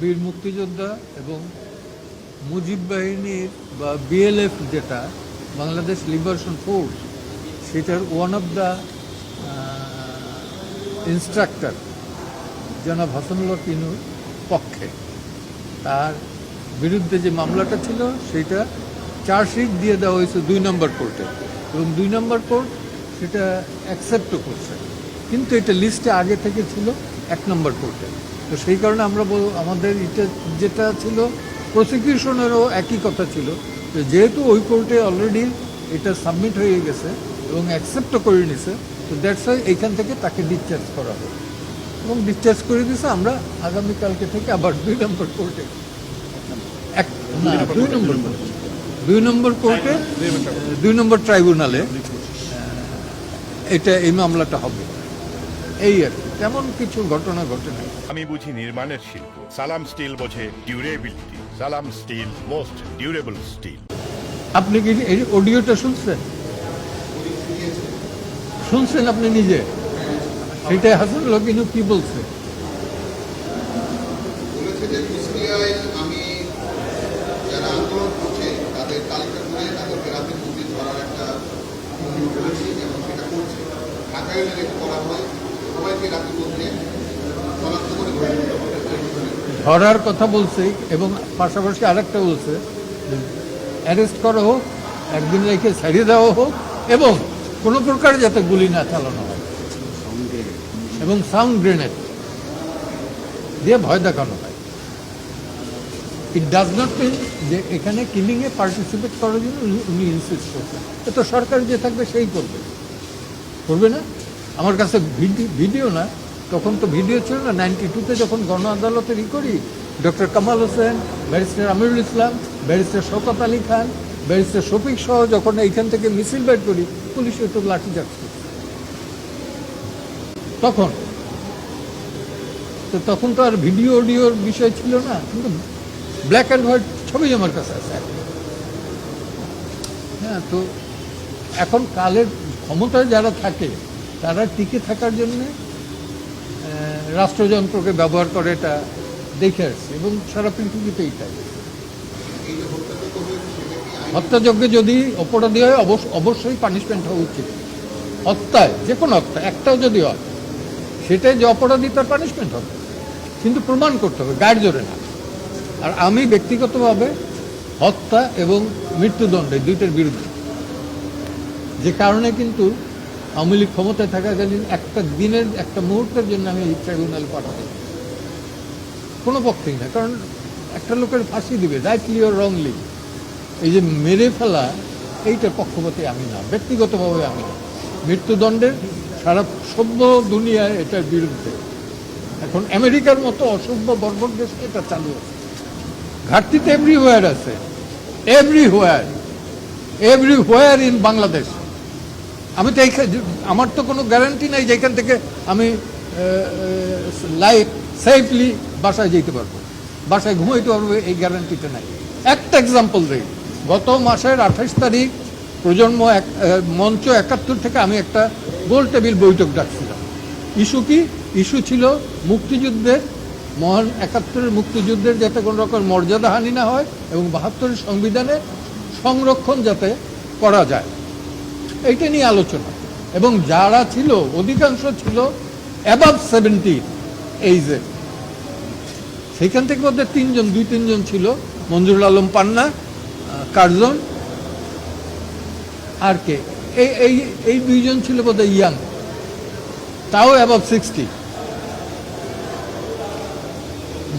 বীর মুক্তিযোদ্ধা এবং মুজিব বাহিনীর বা বিএলএফ যেটা, বাংলাদেশ লিবারেশন ফোর্স সেটার ওয়ান অফ দ্য ইনস্ট্রাক্টর জনাব হাসানুল্লাহ তিনুর পক্ষে। তার বিরুদ্ধে যে মামলাটা ছিল, সেটা চার্জশিট দিয়ে দেওয়া হয়েছে দুই নম্বর কোর্টে এবং দুই নম্বর কোর্ট সেটা অ্যাকসেপ্টও করছে। কিন্তু এটা লিস্টে আগে থেকে ছিল এক নম্বর কোর্টে তো সেই কারণে আমরা আমাদের এটা যেটা ছিল প্রসিকিউশনেরও একই কথা ছিল। যেহেতু ওই কোর্টে অলরেডি এটা সাবমিট হয়ে গেছে এবং অ্যাকসেপ্টও করে নিছে, তো দ্যাটস ওয়াই এইখান থেকে তাকে ডিসচার্জ করা হবে এবং ডিসচার্জ করে দিয়েছে আমরা আগামীকালকে থেকে আবার দুই নম্বর কোর্টে। এক দুই নম্বর দুই নম্বর কোর্টে, দুই নম্বর ট্রাইব্যুনালে এটা এই মামলাটা হবে। এই আর কি। তেমন কিছু ঘটনা ঘটে নাই। আমি বুঝি নির্মাণের শিল্প। সালাম স্টিল বোঝে ডিউরেবিলিটি সালাম স্টিল মোস্ট ডিউরেবল স্টিল আপনি কি এই অডিওটা শুনছেন? শুনছেন আপনি নিজে? সেটাই হাসান লকিনু কি বলছে? ঢাকায় করা হয় ধরার কথা বলছে এবং পাশাপাশি আরেকটা বলছে, অ্যারেস্ট করা হোক, একদিন রেখে ছাড়িয়ে দেওয়া হোক এবং কোনো প্রকার যাতে গুলি না চালানো হয়। এবং সাউন্ড গ্রেনেড দিয়ে ভয় দেখানো হয়। ইট ডাজ নট মিন যে এখানে কিলিংয়ে পার্টিসিপেট করার জন্য উনি ইনসিস্ট করছেন। এ তো সরকার যে থাকবে সেই করবে। করবে না? আমার কাছে ভিডি- ভিডিও না। তখন তো ভিডিও ছিল না নাইনটি টুতে যখন গণ আদালতে ই করি, doctor Kamal Hossain, barrister Amirul Islam, barrister Shawkat Ali Khan, barrister Shafiq সহ যখন এইখান থেকে মিছিল বের করি, পুলিশে তো লাঠি যাচ্ছে। তখন? তো তখন তো আর ভিডিও, অডিওর বিষয় ছিল না, কিন্তু ব্ল্যাক অ্যান্ড হোয়াইট ছবি আমার কাছে আছে। হ্যাঁ তো এখন কালের ক্ষমতায় যারা থাকে তারা টিকে থাকার জন্যে রাষ্ট্রযন্ত্রকে ব্যবহার করে এটা দেখে আসছে এবং সারা পৃথিবীতে এইটাই হত্যাযজ্ঞে যদি অপরাধী হয় অবশ্য অবশ্যই পানিশমেন্ট হওয়া উচিত। হত্যায়, যে কোনো হত্যা একটাও যদি হয়, সেটাই যে অপরাধী তার পানিশমেন্ট হবে। কিন্তু প্রমাণ করতে হবে, গায়ের জোরে না। আর আমি ব্যক্তিগতভাবে হত্যা এবং মৃত্যুদণ্ড দুইটার বিরুদ্ধে। যে কারণে কিন্তু আওয়ামী লীগ ক্ষমতায় থাকাকালীন একটা দিনের, একটা মুহূর্তের জন্য আমি এই ট্রাইব্যুনাল পাঠাতে। কোনো পক্ষেই না, কারণ একটা লোকের ফাঁসি দিবে রাইটলি ও রংলি এই যে মেরে ফেলা, এইটার পক্ষপাতে আমি না, ব্যক্তিগতভাবে আমি না। মৃত্যুদণ্ডের সারা সভ্য দুনিয়ায় এটার বিরুদ্ধে। এখন আমেরিকার মতো অসভ্য বর্বর দেশে এটা চালু আছে। ঘাটতি তো এভরিহোয়ার আছে। এভরিহোয়ার এভরিহোয়ার ইন বাংলাদেশ আমি তো আমার তো কোনো গ্যারান্টি নাই যে এখান থেকে আমি লাইফ সেফলি বাসায় যেতে পারব। বাসায় ঘুমাইতে পারব, এই গ্যারান্টিটা নাই। একটা এক্সাম্পল দিই। গত মাসের আঠাশ তারিখ প্রজন্ম এক মঞ্চ একাত্তর থেকে আমি একটা গোল টেবিল বৈঠক ডাকছিলাম। ইস্যু কি? ইস্যু ছিল মুক্তিযুদ্ধের মহান একাত্তরের মুক্তিযুদ্ধের যাতে কোনো রকম মর্যাদাহানি না হয় এবং বাহাত্তরের সংবিধানে সংরক্ষণ যাতে করা যায়। এইটা নিয়ে আলোচনা। এবং যারা ছিল, অধিকাংশ ছিল অ্যাবাভ সেভেন্টি এইজে সেইখান থেকে ওদের তিনজন, দুই, তিনজন ছিল। মঞ্জুরুল আলম পান্না কার্জন, আর কে? এই এই এই দুইজন ছিল বোধহয় ইয়াং তাও অ্যাবাভ সিক্সটি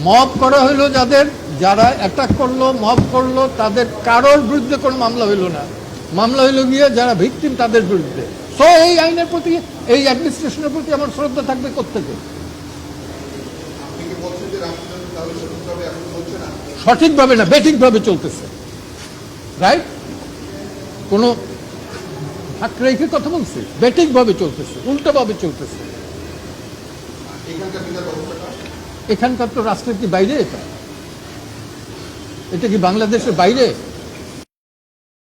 মব করা হইল যাদের, যারা অ্যাটাক করল, মব করল, তাদের কারোর বিরুদ্ধে কোনো মামলা হইল না। মামলা হইল গিয়ে যারা ভিকটিম তাদের বিরুদ্ধে। সো এই আইনের প্রতি, এই অ্যাডমিনিস্ট্রেশনের প্রতি আমার শ্রদ্ধা থাকবে কোথেকে সঠিকভাবে না, বেঠিকভাবে চলতেছে। রাইট কোনো ফাঁক রেখে কথা বলছে? বেঠিকভাবে চলতেছে, উল্টোভাবে চলতেছে। এখানকার এখানকার তো রাষ্ট্রের কি বাইরে এটা? এটা কি বাংলাদেশের বাইরে?